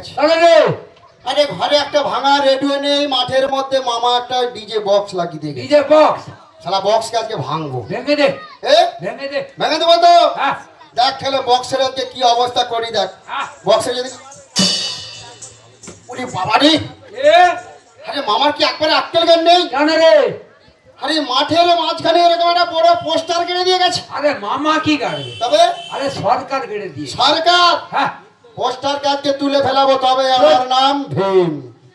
গেছে। আরে ঘরে একটা ভাঙা রেডিও নেই মাঠের মধ্যে মামা একটা ডিজে বক্স লাগিয়ে দিয়ে ডিজে বক্স শালা বক্সকে আজকে ভাঙবো? ভেঙে দে। এ? ভেঙে দে। ভেঙে দেবো তো? হ্যাঁ। দেখ খেলে বক্সের আজকে কি অবস্থা করি দেখ। হ্যাঁ। বক্সে যদি উনি বাবারি! এ? আরে মামার কি একবারে আক্কেল জ্ঞান নেই? জানে রে? আরে মাঠের মাঝখানে এরকম একটা বড় পোস্টার কেটে দিয়ে গেছে। আরে মামা কি গাড়বে? তবে? আরে সরকার গেড়ে দিয়ে সরকার? হ্যাঁ। পোস্টার কাজকে তুলে ফেলাবো তবে আমার নাম ভীম।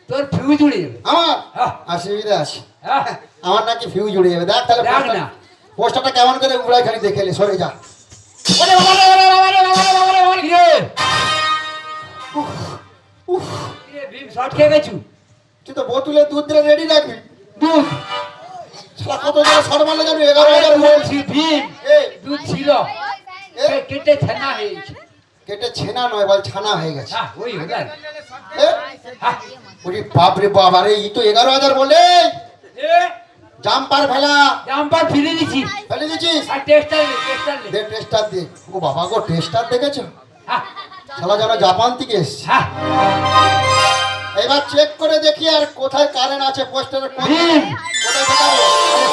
তোর ফিউজ উড়ে যাবে। আমার? হ্যাঁ। অসুবিধা আছে। হ্যাঁ। আমার নাকি ফিউজ উড়ে যাবে। দেখ তাহলে। পোস্টারটা কেমন করে উড়াই খালি দেখে এলে সরে যা। ভীম শর্ট খেয়ে গেছু? তুই তো বোতলে দুধ রেডি রাখবি। দুধ? শালা কত জোরে শট মারলে জানি এগারো হাজার বলছি ভীম দুধ ছিল। কেটে ছানা হয়ে গেছে কেটে ছেনা নয় বল ছানা হয়ে গেছে। হ্যাঁ ওই হাজার এ, হ্যাঁ। ওরে বাপরে বাবা রে ই তো এগারো হাজার বলে। এ? জাম্পার ফেলা। জাম্পার ফিরে দিছি। ফেলে দিচ্ছিস আর টেস্টার টেস্টার দে। টেস্টার দে। ও বাবা গো টেস্টার দেখেছ? হ্যাঁ। শালা যেন জাপান থেকে এসছে। হ্যাঁ। এবার চেক করে দেখি আর কোথায় কারেন্ট আছে আরে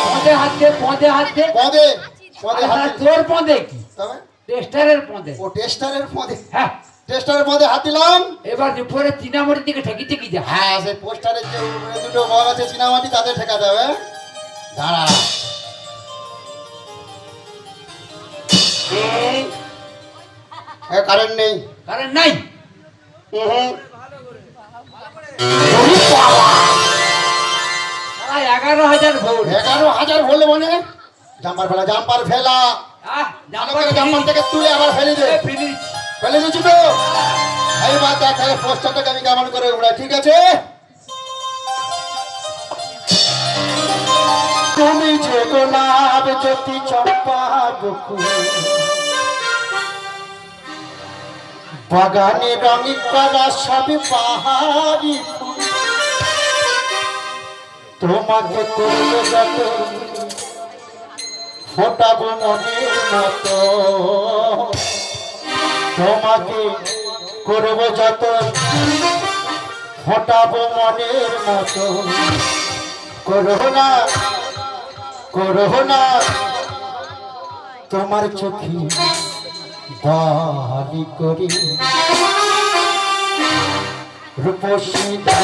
পদে হাত দে পদে হাত দে। পদে পদে আরে হাতে তোর পদে কি? তবে? টেস্টারের পদে। ও টেস্টারের পদে। হ্যাঁ। টেস্টারের পদে হাত দিলাম। এবার উপরে চিনামড়ির দিকে ঠেকি ঠেকি যা হ্যাঁ সেই পোস্টারের যে উপরে দুটো বল আছে চিনামাটি তাদের ঠেকাতে হবে দাঁড়া। কারেন্ট নেই। কারণ নাই। এগারো হাজার ভোট। এগারো হাজার ভরলে মানে? জাম্পার ফেলা জাম্পার ফেলা। ভালো জাম্পার থেকে তুলে আবার ফেলে দে। ফেলে দিচ্ছি তো? পোস্টারটাকে আমি কেমন করে ঠিক আছে? তুমি যে গোলাপ জ্যোতি চম্পা বকুল বাগানে রঙিন করা সবই পাহাড়ি তোমাকে করব যত ফোটাবো মনের মতো তোমাকে করব যত। ফোটাবো মনের মতো। করো না করো না। তোমার চোখে বালি করি। রূপসী দেহ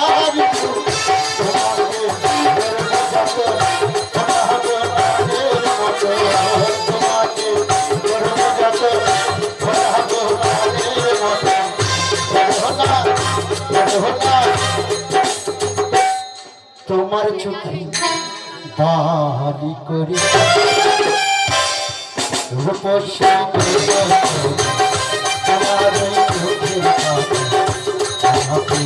চোখে বাহারি করি রূপসী তোমার কানে আমাকে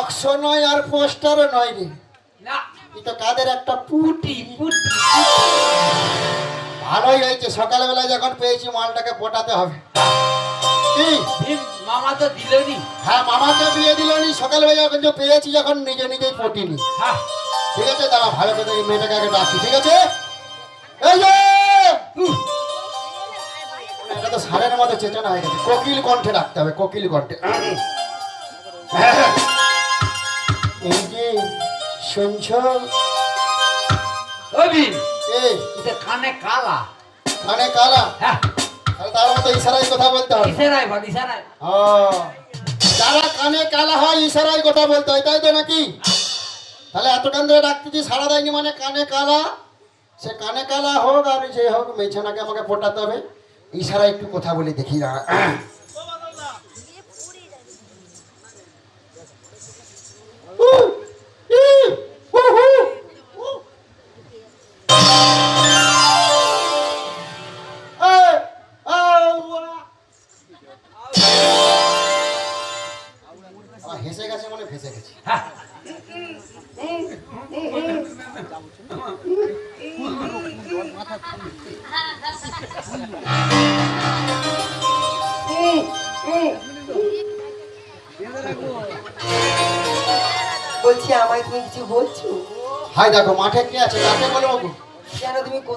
বক্স নয় আর পোস্টারও নয় রে। না। তো কাদের একটা পুটি পুটি ভালোই হয়েছে। সকালবেলা যখন পেয়েছি মালটাকে পটাতে হবে। কি? মামা তো দিলনি। হ্যাঁ মামাকে বিয়ে দিল নি সকালবেলা যখন পেয়েছি যখন নিজে নিজেই পটিনি হ্যাঁ। ঠিক আছে দাঁড়া ভালো করে মেয়েটাকে আগে ডাকছি ঠিক আছে? এই যে! এটা তো সারের মতো চেতনা হয়ে গেছে। কোকিল কণ্ঠে ডাকতে হবে কোকিল কণ্ঠে। এই যে শুনছ? ওই এই এটা কানে কালা। কানে কালা? হ্যাঁ। তাহলে তার মতো ইশারায় কথা বলতে হবে। ইশারায় বল ইশারায়। ও, যারা কানে কালা হয় ইশারায় কথা বলতে হয় তাই তো নাকি? তাহলে এতক্ষণ ধরে ডাকতেছি সারা দেয়নি মানে কানে কালা? সে কানে কালা হোক আর যে হোক মেছানাকে আমাকে পটাতে হবে। ইশারা একটু কথা বলে দেখি না Woo!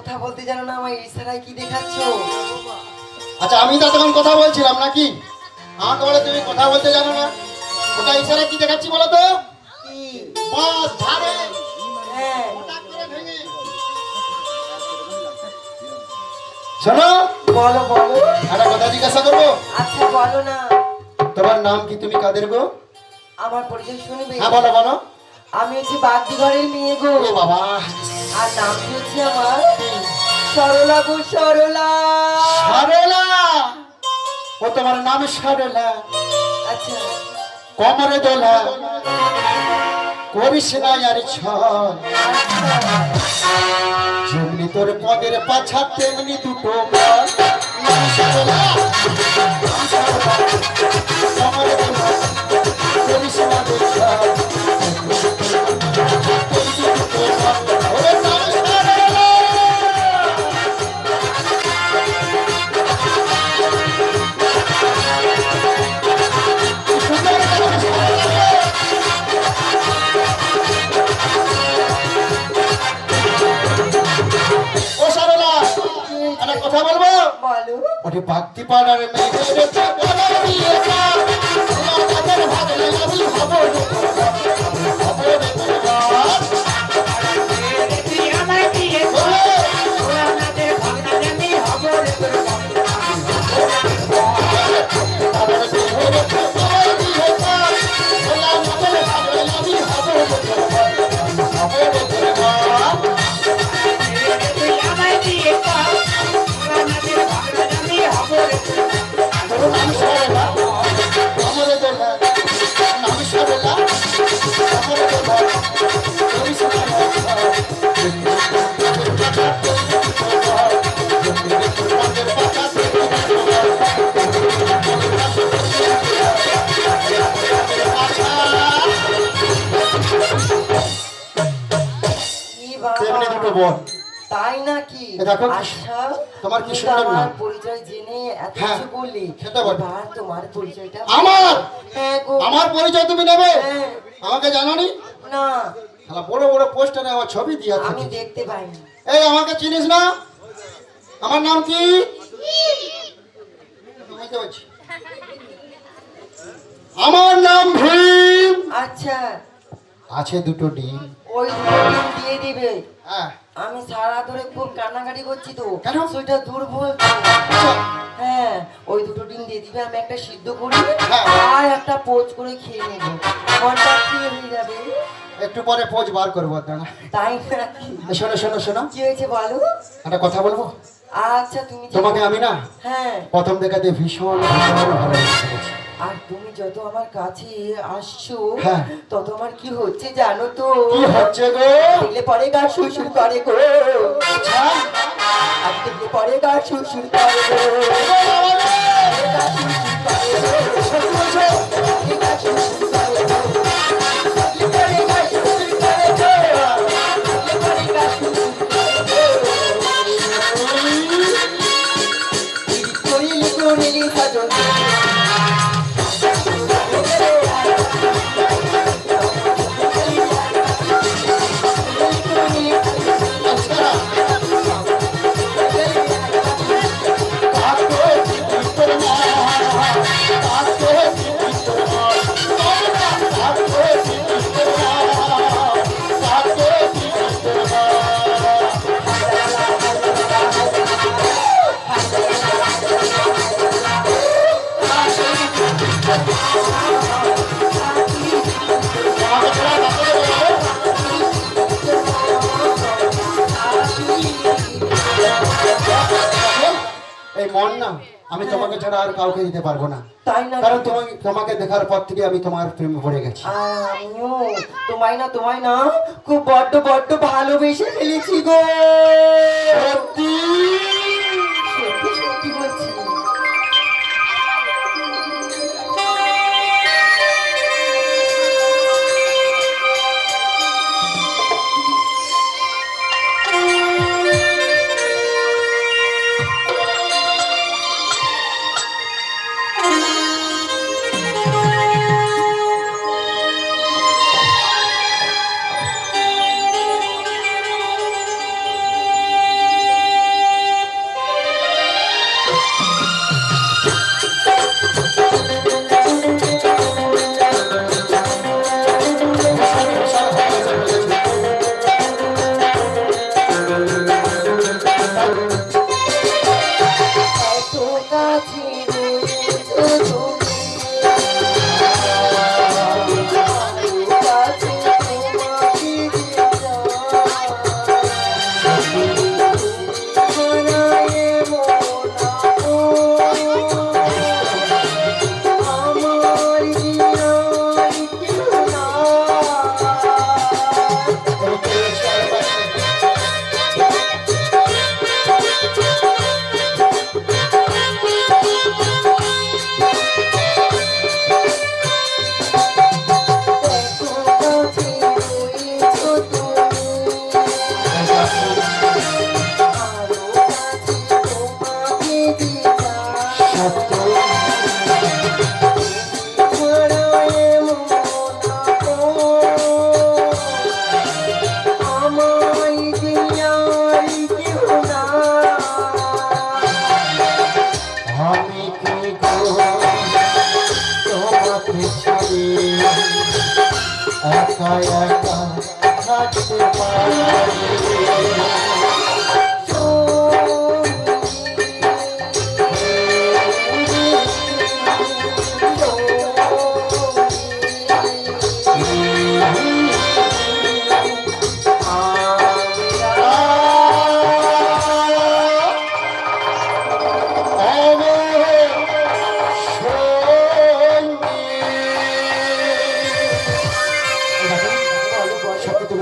কথা বলতে জানো না আমার ইশারায় কি দেখাচ্ছ? আচ্ছা আমি তো তখন কথা বলছিলাম নাকি? আমাকে বলে তুমি কথা বলতে জানো না। ওটা ইশারা কি দেখাচ্ছি বলো তো? বাস ধারে। হ্যাঁ। হঠাৎ করে ভেঙে। শোনো। বলো বলো। একটা কথা জিজ্ঞাসা করব? আচ্ছা বলো না। তোমার নাম কি? তুমি কাদের গো? আমার পরিচয় শুনবে? হ্যাঁ বলো বলো। আমি হচ্ছে বাগদি ঘরের মেয়ে গো। বাবা। আর নাম কি হচ্ছে আমার? সরলা গো সরলা। সরলা? ও তোমার নাম সরলা। আচ্ছা। কমরে দোলা। করিস না আর ছল। যেমনি তোর পদের পাছা তেমনি দুটো সরলা, কমরে দোলা, করিস না ভক্তি পাড়ার মেয়েদের তাই নাকি? কি- আচ্ছা তোমার কি সুন্দর আমার নাম। পরিচয় জেনে এত হ্যাঁ, কিছু বললি। এবার তোমার পরিচয়টা আমার? হ্যাঁ আমার পরিচয় তুমি নেবে? হ্যাঁ। আমাকে জানোনি? না। শালা বড় বড় পোস্টারে আমার ছবি দিয়ে আমি দেখতে পাইনি। এই আমাকে চিনিস না? আমার নাম কি। আমার নাম ভীম। আচ্ছা। আছে দুটো ডিম। ওই দুটো ডিম দিয়ে দিবে। হ্যাঁ। আমি সারা ধরে খুব কান্নাকাটি করছি তো। কেন? সেটা দুর্বল তো। আচ্ছা, হ্যাঁ ওই দুটো ডিম দিয়ে দিবে আমি একটা সিদ্ধ করি হ্যাঁ। আর একটা পোচ করে খেয়ে নেব। মনটা ক্লিয়ার হয়ে যাবে। একটু পরে পোজ বার করব দাঁড়া তাই শোনো শোনো শোনো। কি হয়েছে বলো? একটা কথা বলব? আচ্ছা তুমি তোমাকে আমি না হ্যাঁ। প্রথম দেখাতে ভীষণ ভীষণ ভালো লেগেছে। আর তুমি যত আমার কাছে আসছো হ্যাঁ। তত আমার কি হচ্ছে জানো তো কি হচ্ছে গো দেখলে পরে গা শুশুর করে গো আচ্ছা, আর দেখলে পরে গা শুশুর করে গো! গা শুশুর করে গো। কাউকে দিতে পারব না। তাই না? কারণ তোমাকে তোমাকে দেখার পর থেকে আমি তোমার প্রেমে পড়ে গেছি। আমিও তোমায় না তোমায় না খুব বড্ড বড্ড ভালোবেসে ফেলেছি গো। সত্যি? একা একা থাকতে পারি।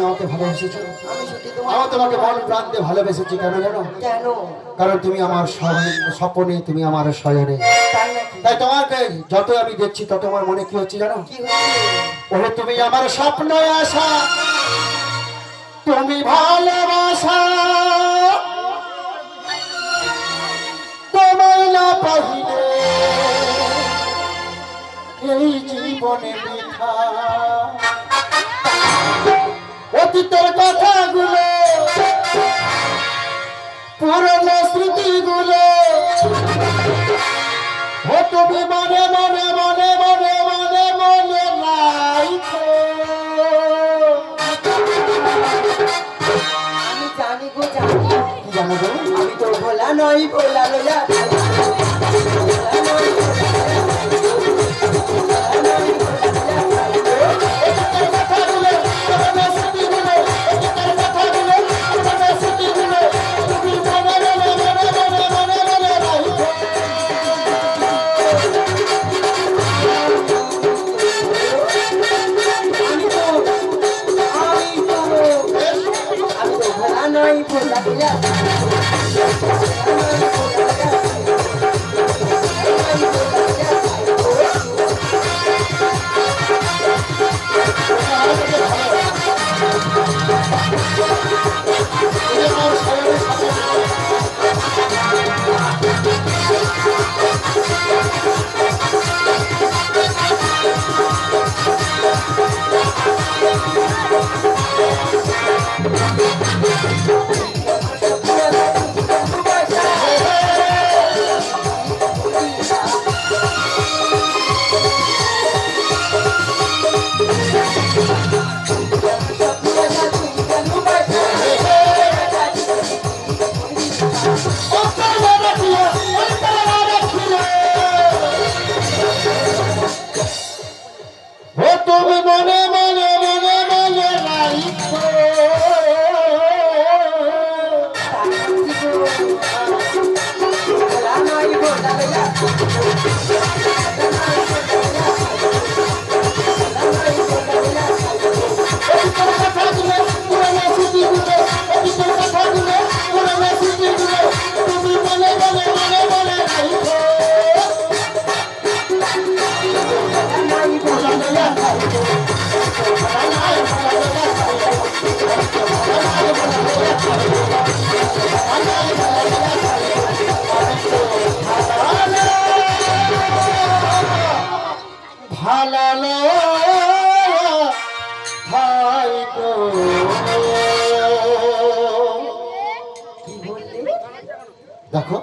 তুমি আমাকে ভালোবেসেছো? আমি তোমাকে মন প্রান্তে ভালোবেসেছি কেন জানো? কেন? কারণ তুমি আমার স্বপ্নে- তুমি আমার শয়নে। তাই তোমাকে যত আমি দেখছি তত আমার মনে কি হচ্ছে জানো? ওরে তুমি আমার স্বপ্ন আশা তুমি ভালোবাসা। তোমায় না পাহিলে এই জীবনে বৃথা। অতীতের কথাগুলো, পুরনো স্মৃতিগুলো ও তুমি মনে মনে মনে মনে মনে মনে রাইখো আমি জানি গো জানি, আমি তো ভোলা নই, ভোলা লইয়া ভোলা দেখো।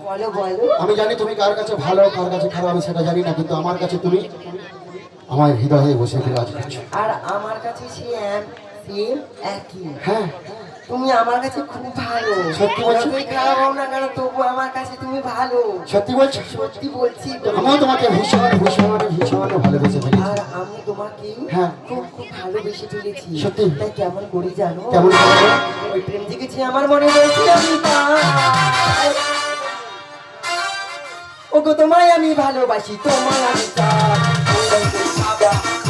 বলো বলো। আমি জানি তুমি কার কাছে ভালো কার কাছে খারাপ আমি সেটা জানি না কিন্তু আমার কাছে তুমি আমার হৃদয়ে বসে বিরাজ করছ আর আমার কাছে সে একই। হ্যাঁ। তুমি আমার কাছে খুব ভালো সত্যি বলছো? যতই খারাপ হও না কেন তবু আমার কাছে তুমি ভালো সত্যি বলছো সত্যি বলছি তো। আমিও তোমাকে ভীষণ ভীষণ ভীষণ ভালোবেসে ফেলেছি আর আমি তোমাকে হ্যাঁ। খুব খুব ভালোবেসে ফেলেছি সত্যি? তাই কেমন করি জানো কেমন করে ওই প্রেম জেগেছে আমার মনে রয়েছে আমি। ওগো তোমায় আমি ভালোবাসি তোমায় আমি চাই।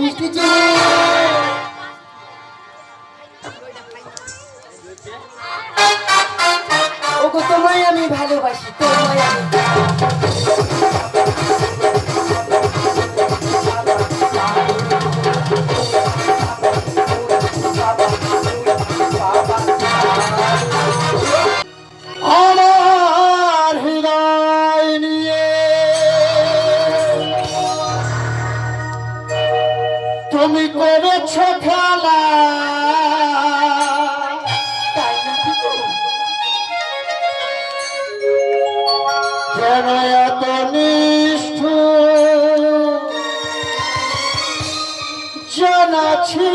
মিষ্টি ওগো তোমায় আমি ভালোবাসি। কেন এত নিষ্ঠু জানাছি